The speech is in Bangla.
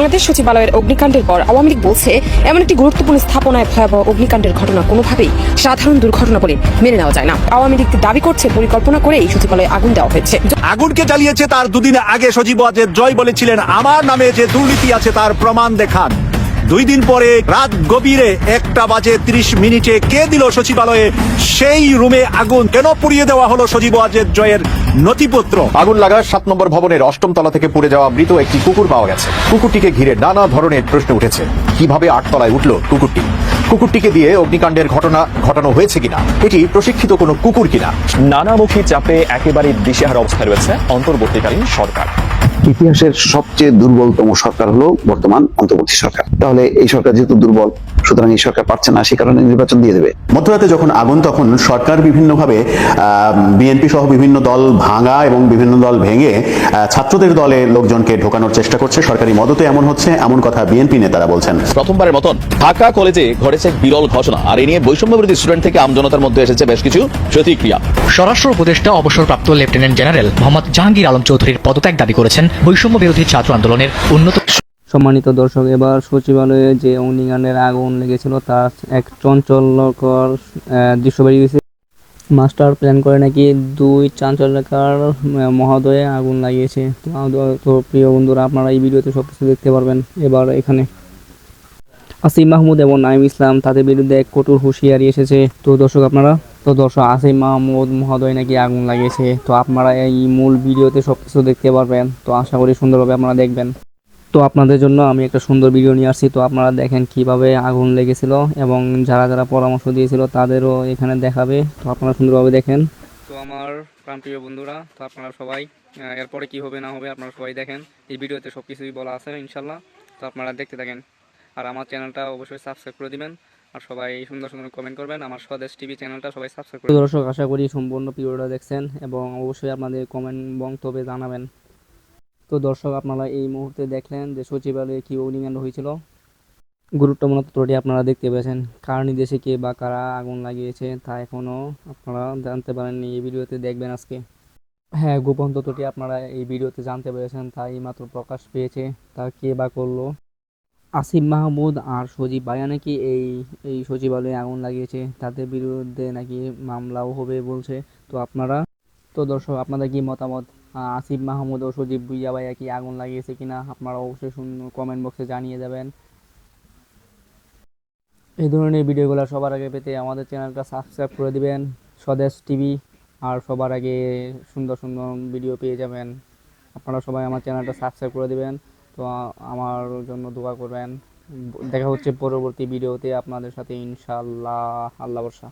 বাংলাদেশ সচিবালয়ের অগ্নিকাণ্ডের পর আওয়ামী লীগ বলছে, এমন একটি গুরুত্বপূর্ণ স্থাপনায় ভয়াবহ অগ্নিকাণ্ডের ঘটনা কোনোভাবেই সাধারণ দুর্ঘটনা বলে মেনে নেওয়া যায় না। আওয়ামী লীগ দাবি করছে, পরিকল্পনা করেই সচিবালয়ে আগুন দেওয়া হয়েছে। আগুনকে জ্বালিয়েছে তার দুদিন আগে সচিব জয় বলেছিলেন, আমার নামে যে দুর্নীতি আছে তার প্রমাণ দেখান। দুই দিন পরে রাত গভীরে একটা বাজে ত্রিশ মিনিটে কে দিল সচিবালয়ে সেই রুমে আগুন? কেন পুড়িয়ে দেওয়া হলো সজীব ওয়াজেদ জয়ের নথিপত্র। আগুন লাগা সাত নম্বর ভবনের অষ্টম তলা থেকে পুড়ে যাওয়া মৃত একটি কুকুর পাওয়া গেছে। কুকুরটিকে ঘিরে নানা ধরনের প্রশ্ন উঠেছে। কীভাবে আটতলায় উঠল কুকুরটি? কুকুরটিকে দিয়ে অগ্নিকাণ্ডের ঘটনা ঘটানো হয়েছে কিনা? এটি প্রশিক্ষিত কোনো কুকুর কিনা? নানামুখী চাপে একেবারে দিশেহারা অবস্থায় রয়েছে অন্তর্বর্তীকালীন সরকার। ইতিহাসের সবচেয়ে দুর্বলতম সরকার হলো বর্তমান অন্তর্বর্তী সরকার। তাহলে এই সরকার যেহেতু দুর্বল সুতরাং এই সরকার পারছে না সে কারণে নির্বাচন দিয়ে দেবে। মধ্যরাতে যখন আগুন তখন সরকার বিভিন্নভাবে বিএনপি সহ বিভিন্ন দল ভাঙা এবং বিভিন্ন দল ভেঙে ছাত্রদের দলে লোকজনকে ঢোকানোর চেষ্টা করছে। সরকারি মদতে এমন হচ্ছে এমন কথা বিএনপি নেতারা বলছেন। প্রথমবারের মতন ঢাকা কলেজে ঘটেছে বিরল ঘটনা। আর এ নিয়ে বৈষম্য বিরোধী স্টুডেন্ট থেকে আমজনতার মধ্যে এসেছে বেশ কিছু প্রতিক্রিয়া। স্বরাষ্ট্র উপদেষ্টা অবসরপ্রাপ্ত লেফটেন্যান্ট জেনারেল মোহাম্মদ জাহাঙ্গীর আলম চৌধুরীর পদত্যাগ দাবি করেছেন। বৈষম্য বিরোধী ছাত্র আন্দোলনের উন্নত সম্মানিত দর্শক এবার সচিবালয়ে যে অগ্নিকাণ্ডের আগুন লেগেছিল তার এক চঞ্চলকর আহ, দৃশ্য বেরিয়ে গেছে। মাস্টার প্ল্যান করে নাকি দুই চাঞ্চল্যকার মহোদয়ে আগুন লাগিয়েছে। তো প্রিয় বন্ধুরা আপনারা এই ভিডিওতে সব কিছু দেখতে পারবেন এবার এখানে। আসিম মাহমুদ এবং নাইম ইসলাম তাদের বিরুদ্ধে এক কঠোর হুঁশিয়ারি এসেছে। তো দর্শক আপনারা তো দর্শক আসিম মাহমুদ মহোদয় নাকি আগুন লাগিয়েছে। তো আপনারা এই মূল ভিডিওতে সব কিছু দেখতে পারবেন। তো আশা করি সুন্দরভাবে আপনারা দেখবেন। তো আপনাদের জন্য আমি একটা সুন্দর ভিডিও নিয়ে আসছি। তো আপনারা দেখেন কীভাবে আগুন লেগেছিল এবং যারা যারা পরামর্শ দিয়েছিল তাদেরও এখানে দেখাবে। তো আপনারা সুন্দরভাবে দেখেন। তো আমার প্রাণপ্রিয় বন্ধুরা তো আপনারা সবাই এরপরে কি হবে না হবে আপনারা সবাই দেখেন। এই ভিডিওতে সব কিছুই বলা আছে ইনশাল্লাহ। তো আপনারা দেখতে থাকেন। আর আমার চ্যানেলটা অবশ্যই সাবস্ক্রাইব করে দিবেন। আর সবাই সুন্দর সুন্দর কমেন্ট করবেন। আমার স্বদেশ টিভি চ্যানেলটা সবাই সাবস্ক্রাইব করে দর্শক আশা করি সম্পূর্ণ ভিডিওটা দেখছেন এবং অবশ্যই আপনাদের কমেন্ট বক্তব্যে জানাবেন। তো দর্শক, আপনারা এই মুহূর্তে দেখলেন যে সচিবালয়ে কী অগ্নিকাণ্ড হয়েছিল। গুরুত্বপূর্ণ তথ্যটি আপনারা দেখতে পেয়েছেন। কার নির্দেশে কে বা কারা আগুন লাগিয়েছে তা এখনও আপনারা জানতে পারেননি। এই ভিডিওতে দেখবেন আজকে। হ্যাঁ গোপন তথ্যটি আপনারা এই ভিডিওতে জানতে পেরেছেন তাই মাত্র প্রকাশ পেয়েছে। তা কে বা করল? আসিফ মাহমুদ আর সজীব ভাইয়া নাকি এই এই সচিবালয়ে আগুন লাগিয়েছে? তাদের বিরুদ্ধে নাকি মামলাও হবে বলছে। তো আপনারা, তো দর্শক, আপনাদের কি মতামত? আসিফ মাহমুদ ও সজীব ভুইয়া ভাইয়া কি আগুন লাগিয়েছে কিনা আপনারা অবশ্যই কমেন্ট বক্সে জানিয়ে দেবেন। এই ধরনের ভিডিওগুলো সবার আগে পেতে আমাদের চ্যানেলটা সাবস্ক্রাইব করে দিবেন, স্বদেশ টিভি, আর সবার আগে সুন্দর সুন্দর ভিডিও পেয়ে যাবেন। আপনারা সবাই আমার চ্যানেলটা সাবস্ক্রাইব করে দিবেন, তো আমার জন্য দোয়া করবেন। দেখা হচ্ছে পরবর্তী ভিডিওতে আপনাদের সাথে ইনশাআল্লাহ, আল্লাহ বর্ষা